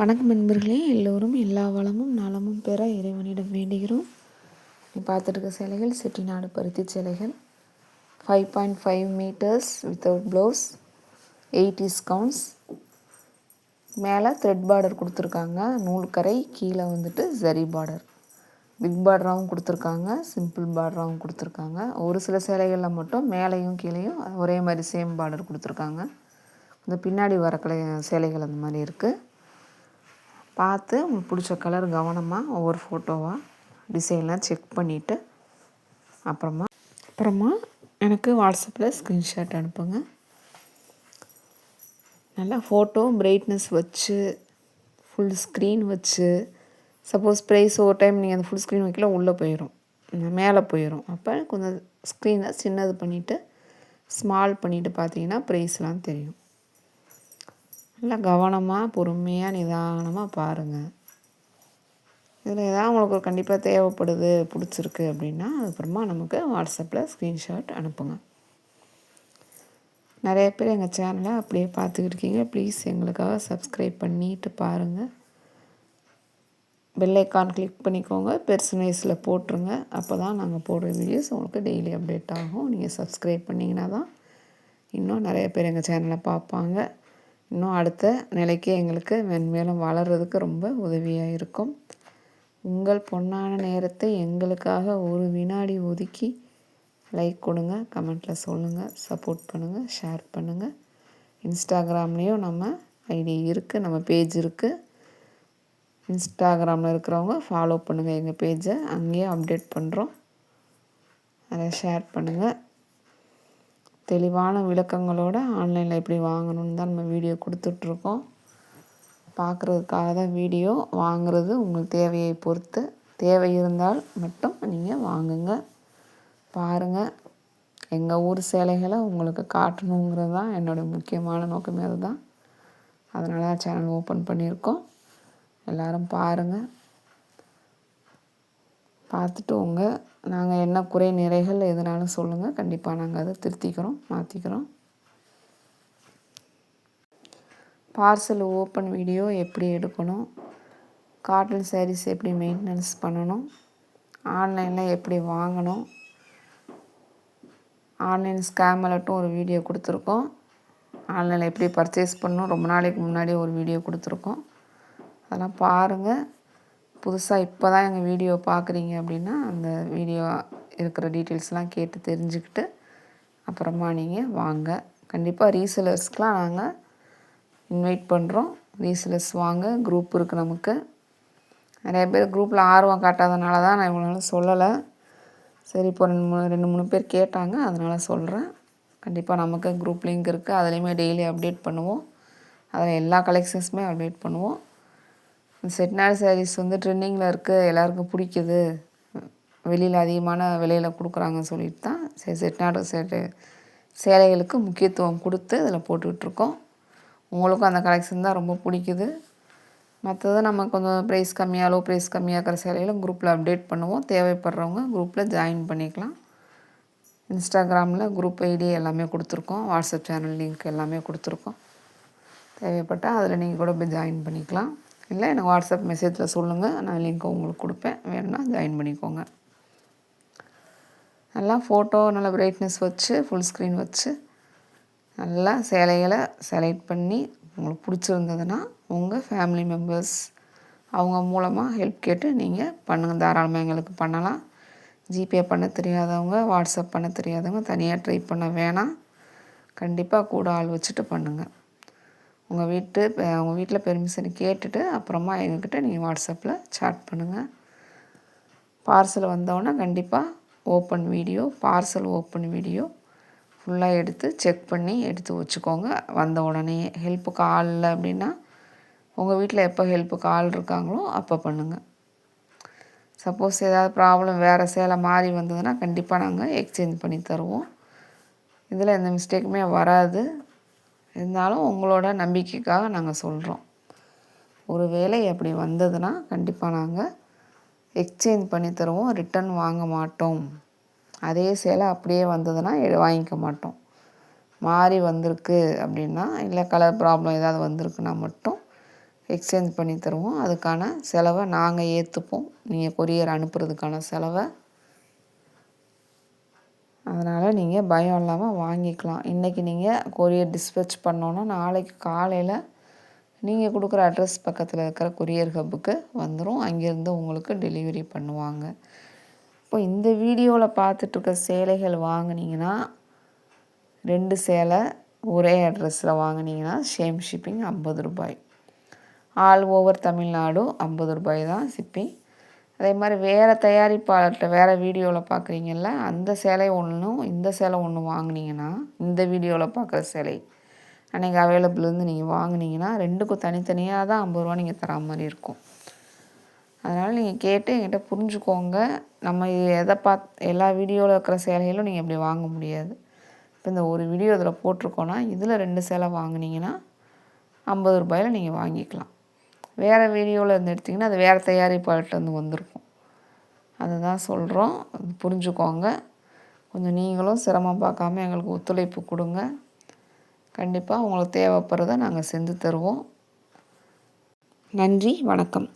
வணக்கம் நண்பர்களே. எல்லோரும் எல்லா வளமும் நலமும் பெற இறைவனிடம் வேண்டுகிறோம். நீ பார்த்துருக்க சேலைகள் செட்டிநாடு பருத்தி சேலைகள். Five point five metres without blouse eight counts மேலே த்ரெட் பார்டர் கொடுத்துருக்காங்க. நூல் கரை கீழே வந்துட்டு ஜரி பார்டர் பிக் பார்டராகவும் கொடுத்துருக்காங்க. சிம்பிள் பார்டராகவும் கொடுத்துருக்காங்க. ஒரு சில சேலைகளில் மட்டும் மேலேயும் கீழேயும் ஒரே மாதிரி சேம் பார்டர் கொடுத்துருக்காங்க. இந்த பின்னாடி வர சேலைகள் அந்த மாதிரி இருக்குது பார்த்து உங்களுக்கு பிடிச்ச கலர் கவனமாக ஒவ்வொரு ஃபோட்டோவாக டிசைன்லாம் செக் பண்ணிவிட்டு அப்புறமா அப்புறமா எனக்கு வாட்ஸ்அப்பில் ஸ்க்ரீன்ஷாட் அனுப்புங்க. நல்லா ஃபோட்டோ பிரைட்னஸ் வச்சு ஃபுல் ஸ்க்ரீன் வச்சு சப்போஸ் ப்ரைஸ் ஒரு டைம் நீங்கள் அந்த ஃபுல் ஸ்க்ரீன் வைக்கல உள்ளே போயிடும் மேலே போயிடும் அப்போ கொஞ்சம் ஸ்க்ரீனை சின்னது பண்ணிவிட்டு ஸ்மால் பண்ணிவிட்டு பார்த்தீங்கன்னா ப்ரைஸ்லாம் தெரியும். நல்லா கவனமாக பொறுமையாக நிதானமாக பாருங்கள் இதில் எதாவது உங்களுக்கு கண்டிப்பாக தேவைப்படுது பிடிச்சிருக்கு அப்படின்னா அதுக்கப்புறமா நமக்கு வாட்ஸ்அப்பில் ஸ்க்ரீன்ஷாட் அனுப்புங்க. நிறைய பேர் எங்கள் சேனலை அப்படியே பார்த்துக்கிட்டு இருக்கீங்க. ப்ளீஸ் எங்களுக்காக சப்ஸ்கிரைப் பண்ணிட்டு பாருங்கள் பெல்லைக்கான் கிளிக் பண்ணிக்கோங்க. பெர்சனைஸில் போட்டுருங்க. அப்போ தான் நாங்கள் போடுற வீடியோஸ் உங்களுக்கு டெய்லி அப்டேட் ஆகும். நீங்கள் சப்ஸ்கிரைப் பண்ணிங்கன்னா தான் இன்னும் நிறைய பேர் எங்கள் சேனலை பார்ப்பாங்க. இன்னும் அடுத்த நிலைக்கு எங்களுக்கு மென்மேலும் வளர்கிறதுக்கு ரொம்ப உதவியாக இருக்கும். உங்கள் பொன்னான நேரத்தை எங்களுக்காக ஒரு வினாடி ஒதுக்கி லைக் கொடுங்க கமெண்ட்டில் சொல்லுங்கள் சப்போர்ட் பண்ணுங்கள் ஷேர் பண்ணுங்கள் இன்ஸ்டாகிராம்லேயும் நம்ம ஐடி இருக்குது நம்ம பேஜ் இருக்குது இன்ஸ்டாகிராமில் இருக்கிறவங்க ஃபாலோ பண்ணுங்கள் எங்கள் பேஜை அங்கேயே அப்டேட் பண்ணுறோம் அதை ஷேர் பண்ணுங்கள் தெளிவான விளக்கங்களோடு ஆன்லைனில் எப்படி வாங்கணும்னு தான் நம்ம வீடியோ கொடுத்துட்ருக்கோம். பார்க்குறதுக்காக தான் வீடியோ வாங்குறது உங்களுக்கு தேவையை பொறுத்து. தேவை இருந்தால் மட்டும் நீங்கள் வாங்குங்க. பாருங்கள் எங்கள் ஊர் சேலைகளை உங்களுக்கு காட்டணுங்கிறது தான் என்னுடைய முக்கியமான நோக்கமே அதுதான். அதனால் தான் சேனல் ஓப்பன் பண்ணியிருக்கோம். எல்லோரும் பாருங்கள் பார்த்துட்டு உங்கள் நாங்கள் என்ன குறை நிறைகள் எதுனாலும் சொல்லுங்கள் கண்டிப்பாக நாங்கள் அதை திருத்திக்கிறோம் மாற்றிக்கிறோம் பார்சல் ஓப்பன் வீடியோ எப்படி எடுக்கணும்? காட்டன் சாரீஸ் எப்படி மெயின்டெனன்ஸ் பண்ணணும்? ஆன்லைனில் எப்படி வாங்கணும்? ஆன்லைன் ஸ்கேம் அலர்ட்டும் ஒரு வீடியோ கொடுத்துருக்கோம். ஆன்லைனில் எப்படி பர்ச்சேஸ் பண்ணணும்? ரொம்ப நாளைக்கு முன்னாடி ஒரு வீடியோ கொடுத்துருக்கோம். அதெல்லாம் பாருங்கள் புதுசாக இப்போ தான் எங்கள் வீடியோ பார்க்குறீங்க அப்படின்னா அந்த வீடியோ இருக்கிற டீட்டெயில்ஸ்லாம் கேட்டு தெரிஞ்சுக்கிட்டு அப்புறமா நீங்கள் வாங்க. கண்டிப்பாக ரீசெலர்ஸ்க்கெலாம் நாங்கள் இன்வைட் பண்ணுறோம் ரீசெலர்ஸ் வாங்க குரூப் இருக்குது நமக்கு. நிறைய பேர் குரூப்பில் ஆர்வம் காட்டாதனால தான் நான் இவ்வளோ சொல்லலை. சரி இப்போ ரெண்டு மூணு ரெண்டு மூணு பேர் கேட்டாங்க அதனால் சொல்கிறேன் கண்டிப்பாக நமக்கு குரூப் லிங்க் இருக்குது அதுலேயுமே டெய்லி அப்டேட் பண்ணுவோம். அதில் எல்லா கலெக்ஷன்ஸுமே அப்டேட் பண்ணுவோம். செட்நாடு சாரீஸ் வந்து ட்ரெண்டிங்கில் இருக்குது எல்லாருக்கும் பிடிக்குது. வெளியில் அதிகமான விலையில் கொடுக்குறாங்கன்னு சொல்லிட்டு தான் சரி செட்நாடு சேட்டு சேலைகளுக்கு முக்கியத்துவம் கொடுத்து அதில் போட்டுக்கிட்டுருக்கோம் உங்களுக்கும் அந்த கலெக்ஷன் தான் ரொம்ப பிடிக்குது. மற்றது நம்ம கொஞ்சம் ப்ரைஸ் கம்மியாக லோ ப்ரைஸ் கம்மியாக இருக்கிற சேலையில் குரூப்பில் அப்டேட் பண்ணுவோம். தேவைப்படுறவங்க குரூப்பில் ஜாயின் பண்ணிக்கலாம். இன்ஸ்டாகிராமில் குரூப் ஐடி எல்லாமே கொடுத்துருக்கோம். வாட்ஸ்அப் சேனல் லிங்க் எல்லாமே கொடுத்துருக்கோம். தேவைப்பட்டால் அதில் நீங்கள் கூட போய் ஜாயின் பண்ணிக்கலாம். இல்லை எனக்கு வாட்ஸ்அப் மெசேஜில் சொல்லுங்கள் நான் லிங்க் உங்களுக்கு கொடுப்பேன். வேணும்னா ஜாயின் பண்ணிக்கோங்க. நல்லா ஃபோட்டோ நல்லா பிரைட்னஸ் வச்சு ஃபுல் ஸ்க்ரீன் வச்சு நல்லா சேலைகளை செலக்ட் பண்ணி உங்களுக்கு பிடிச்சிருந்ததுன்னா உங்கள் ஃபேமிலி மெம்பர்ஸ் அவங்க மூலமாக ஹெல்ப் கேட்டு நீங்கள் பண்ணுங்கள் தாராளமாக எங்களுக்கு பண்ணலாம். ஜிபே பண்ண தெரியாதவங்க வாட்ஸ்அப் பண்ண தெரியாதவங்க தனியாக ட்ரை பண்ண வேணாம். கண்டிப்பாக கூட ஆள் வச்சுட்டு பண்ணுங்கள் உங்கள் வீட்டு உங்கள் வீட்டில் பெர்மிஷன் கேட்டுட்டு அப்புறமா எங்கக்கிட்ட நீங்கள் வாட்ஸ்அப்பில் சாட் பண்ணுங்கள் பார்சல் வந்தோடனே கண்டிப்பாக open video parcel open video ஃபுல்லாக எடுத்து செக் பண்ணி எடுத்து வச்சுக்கோங்க. வந்த உடனே ஹெல்ப்புக்கு ஆள் இல்லை அப்படின்னா உங்கள் வீட்டில் எப்போ ஹெல்ப்புக்கு ஆள் இருக்காங்களோ அப்போ பண்ணுங்கள் சப்போஸ் ஏதாவது ப்ராப்ளம் வேறு சேலை மாறி வந்ததுன்னா கண்டிப்பாக நாங்கள் எக்ஸ்சேஞ்ச் பண்ணி தருவோம். இதில் எந்த மிஸ்டேக்குமே வராது. இருந்தாலும் உங்களோட நம்பிக்கைக்காக நாங்கள் சொல்கிறோம் ஒரு வேலை அப்படி வந்ததுன்னா கண்டிப்பாக நாங்கள் எக்ஸ்சேஞ்ச் பண்ணி தருவோம் ரிட்டன் வாங்க மாட்டோம். அதே சேலை அப்படியே வந்ததுன்னா வாங்கிக்க மாட்டோம். மாறி வந்திருக்கு அப்படின்னா இல்லை கலர் ப்ராப்ளம் ஏதாவது வந்திருக்குன்னா மட்டும் எக்ஸ்சேஞ்ச் பண்ணி தருவோம். அதுக்கான செலவை நாங்கள் ஏற்றுப்போம் நீங்கள் கொரியர் அனுப்புறதுக்கான செலவை அதனால் நீங்கள் பயம் இல்லாமல் வாங்கிக்கலாம். இன்றைக்கி நீங்கள் கொரியர் டிஸ்பேச் பண்ணோன்னா நாளைக்கு காலையில் நீங்கள் கொடுக்குற அட்ரஸ் பக்கத்தில் இருக்கிற கொரியர் ஹப்புக்கு வந்துடும் அங்கேருந்து உங்களுக்கு டெலிவரி பண்ணுவாங்க. இப்போ இந்த வீடியோவில் பார்த்துட்ருக்க சேலைகள் வாங்கினீங்கன்னா ரெண்டு சேலை ஒரே அட்ரஸில் வாங்கினீங்கன்னா ஷேம் ஷிப்பிங் ஐம்பது ரூபாய். ஆல் ஓவர் தமிழ்நாடு ஐம்பது ரூபாய் தான் ஷிப்பிங் அதே மாதிரி வேறு தயாரிப்பாளர்கிட்ட வேறு வீடியோவில் பார்க்குறீங்கல்ல அந்த சேலை ஒன்றும் இந்த சேலை ஒன்று வாங்கினீங்கன்னா இந்த வீடியோவில் பார்க்குற சேலை அன்றைக்கி அவைலபிள்லேருந்து நீங்கள் வாங்கினீங்கன்னா ரெண்டுக்கும் தனித்தனியாக தான் ஐம்பது ரூபா நீங்கள் தரா மாதிரி இருக்கும். அதனால் நீங்கள் கேட்டு என்கிட்ட புரிஞ்சுக்கோங்க. நம்ம எதை பார்த் எல்லா வீடியோவில் இருக்கிற சேலைகளும் நீங்கள் இப்படி வாங்க முடியாது. இப்போ இந்த ஒரு வீடியோ இதில் போட்டிருக்கோன்னா இதில் ரெண்டு சேலை வாங்கினீங்கன்னா ஐம்பது ரூபாயில் நீங்கள் வாங்கிக்கலாம். வேறு வீடியோவில் இருந்து எடுத்திங்கன்னா அது வேறு தயாரிப்பாளர்கிட்ட வந்திருக்கும். அதுதான் சொல்கிறோம் புரிஞ்சுக்கோங்க. கொஞ்சம் நீங்களும் சிரமம் பார்க்காம எங்களுக்கு ஒத்துழைப்பு கொடுங்க. கண்டிப்பாக உங்களுக்கு தேவைப்படுறத நாங்கள் செஞ்சு தருவோம். நன்றி வணக்கம்.